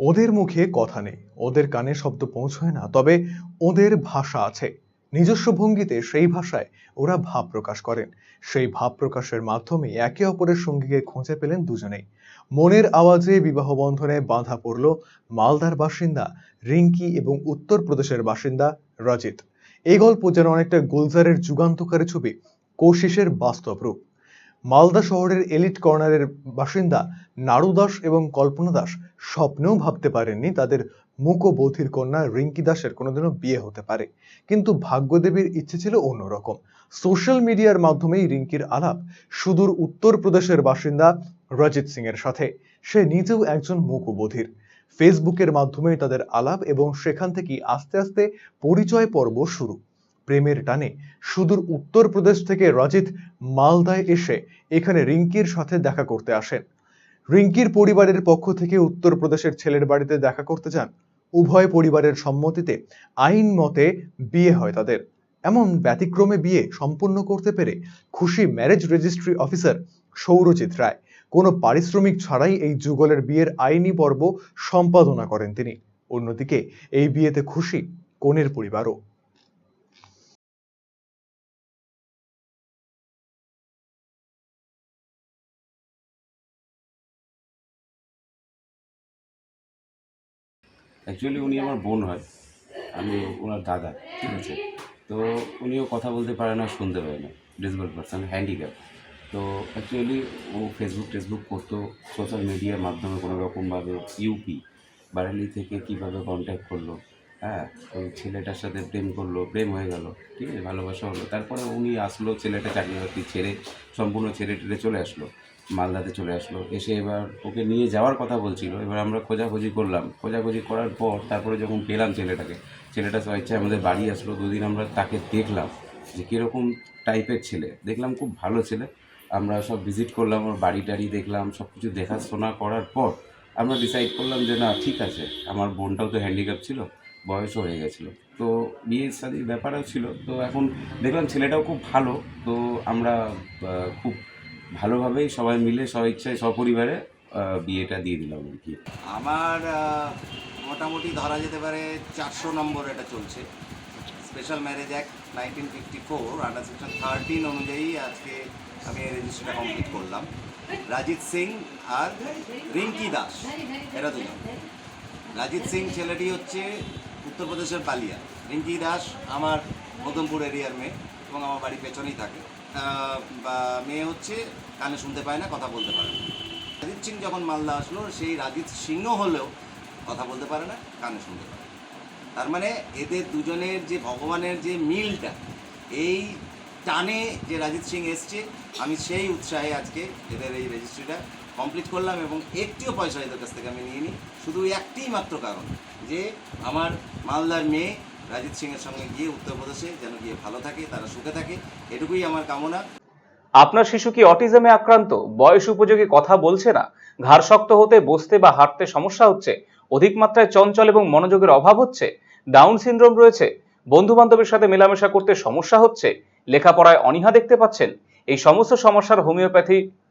ওদের মুখে কথা নেই, ওদের কানে শব্দ পৌঁছয় না, তবে ওদের ভাষা আছে। নিজস্ব ভঙ্গিতে সেই ভাষায় ওরা ভাব প্রকাশ করেন। সেই ভাব প্রকাশের মাধ্যমে একে অপরের সঙ্গীকে খুঁজে পেলেন দুজনেই। মনের আওয়াজে বিবাহ বন্ধনে বাঁধা পড়ল মালদার বাসিন্দা রিঙ্কি এবং উত্তরপ্রদেশের বাসিন্দা রজিত। এই গল্প যেন অনেকটা গুলজারের যুগান্তকারী ছবি কোশিসের বাস্তব রূপ। মালদা শহরের এলিট কর্নারের বাসিন্দা নাড়ু দাস এবং কল্পনা দাস স্বপ্নেও ভাবতে পারেননি তাদের মুকবধির কন্যা রিঙ্কি দাসের কোনোদিনও বিয়ে হতে পারে। কিন্তু ভাগ্যদেবীর ইচ্ছে ছিল অন্যরকম। সোশ্যাল মিডিয়ার মাধ্যমেই রিঙ্কির আলাপ সুদূর উত্তরপ্রদেশের বাসিন্দা রজিত সিং এর সাথে। সে নিজেও একজন মুকবধির ফেসবুকের মাধ্যমেই তাদের আলাপ এবং সেখান থেকেই আস্তে আস্তে পরিচয় পর্ব শুরু। প্রেমের টানে। সুদূর উত্তরপ্রদেশ থেকে রজিত মালদায় এসে এখানে রিঙ্কির সাথে দেখা করতে আসেন। রিঙ্কির পরিবারের পক্ষ থেকে উত্তরপ্রদেশের ছেলের বাড়িতে দেখা করতে যান। উভয় পরিবারের সম্মতিতে আইন মতে বিয়ে হয় তাদের। এমন ব্যতিক্রমে বিয়ে সম্পূর্ণ করতে পেরে খুশি marriage registry officer Sourajit Roy. কোনো পারিশ্রমিক ছাড়াই এই যুগলের বিয়ের আইনি পর্ব সম্পাদনা করেন তিনি। অন্যদিকে এই বিয়েতে খুশি কনের পরিবারও। অ্যাকচুয়ালি উনি আমার বোন হয়। আমি ওনার দাদা, ঠিক আছে? তো উনিও কথা বলতে পারে না, শুনতে পারে না। ডিসেবল পার্সন হ্যান্ডিক্যাপ তো অ্যাকচুয়ালি ও ফেসবুক টেসবুক করতো সোশ্যাল মিডিয়ার মাধ্যমে কোনো রকমভাবে ইউপি বারেলি থেকে কীভাবে কন্ট্যাক্ট করল হ্যাঁ? ওই ছেলেটার সাথে প্রেম করল, প্রেম হয়ে গেল, ঠিক আছে? ভালোবাসা হলো। তারপরে উনি আসলো, ছেলেটা চাকরি বাকরি ছেড়ে, সম্পূর্ণ ছেড়ে টেড়ে চলে আসলো। মালদাতে চলে আসলো। এসে এবার ওকে নিয়ে যাওয়ার কথা বলছিল। এবার আমরা খোঁজাখুঁজি করলাম। খোঁজাখুঁজি করার পর তারপরে যখন পেলাম ছেলেটাকে, ছেলেটা স্বেচ্ছায় আমাদের বাড়ি আসলো। দুদিন আমরা তাকে দেখলাম যে কীরকম টাইপের ছেলে। দেখলাম খুব ভালো ছেলে। আমরা সব ভিজিট করলাম, ওর বাড়ি টাড়ি দেখলাম, সব কিছু দেখাশোনা করার পর আমরা ডিসাইড করলাম যে, না, ঠিক আছে। আমার বোনটাও তো হ্যান্ডিক্যাপ ছিল, বয়সও হয়ে গেছিল। তো বিয়ে শাদির ব্যাপারও ছিল। তো এখন দেখলাম ছেলেটাও খুব ভালো। তো আমরা খুব ভালোভাবেই সবাই মিলে স্বইচ্ছায় সপরিবারে বিয়েটা দিয়ে দিলাম আর কি। আমার মোটামুটি ধরা যেতে পারে চারশো নম্বর এটা চলছে। Special marriage act nineteen fifty four under section thirteen অনুযায়ী আজকে আমি এই রেজিস্ট্রিটা কমপ্লিট করলাম। রাজিত সিং আর রিঙ্কি দাস, এরা দুজন। রাজিত সিং ছেলেটি হচ্ছে উত্তরপ্রদেশের বালিয়া। রিঙ্কি দাস আমার মদনপুর এরিয়ার মেয়ে। এবং আমার বাড়ির পেছনেই থাকে। বা মেয়ে হচ্ছে কানে শুনতে পায় না, কথা বলতে পারে না। রাজিত সিং যখন মালদা আসলো, সেই রাজিত সিংহ হলেও কথা বলতে পারে না, কানে শুনতে পারে তার মানে এদের দুজনের যে ভগবানের যে মিলটা, এই টানে যে রাজিত সিং এসছে, আমি সেই উৎসাহে আজকে এদের এই রেজিস্ট্রিটা কমপ্লিট করলাম এবং একটিও পয়সা এদের কাছ থেকে আমি নিয়ে নিই শুধু একটিই মাত্র কারণ যে আমার মালদার মেয়ে রাজিত সিংয়ের সঙ্গে গিয়ে উত্তরপ্রদেশে যেন গিয়ে ভালো থাকে, তারা সুখে থাকে, এটুকুই আমার কামনা। আপনার শিশু কি অটিজমে আক্রান্ত? বয়স উপযোগী কথা বলছে না? ঘাড় শক্ত হতে, বসতে বা হাঁটতে সমস্যা হচ্ছে? অধিক মাত্রায় চঞ্চল এবং মনোযোগের অভাব হচ্ছে? ডাউন সিনড্রোম রয়েছে? বন্ধু বান্ধবের সাথে মেলামেশা করতে সমস্যা হচ্ছে? লেখাপড়ায় অনীহা দেখতে পাচ্ছেন? এই সমস্ত সমস্যার homeopathy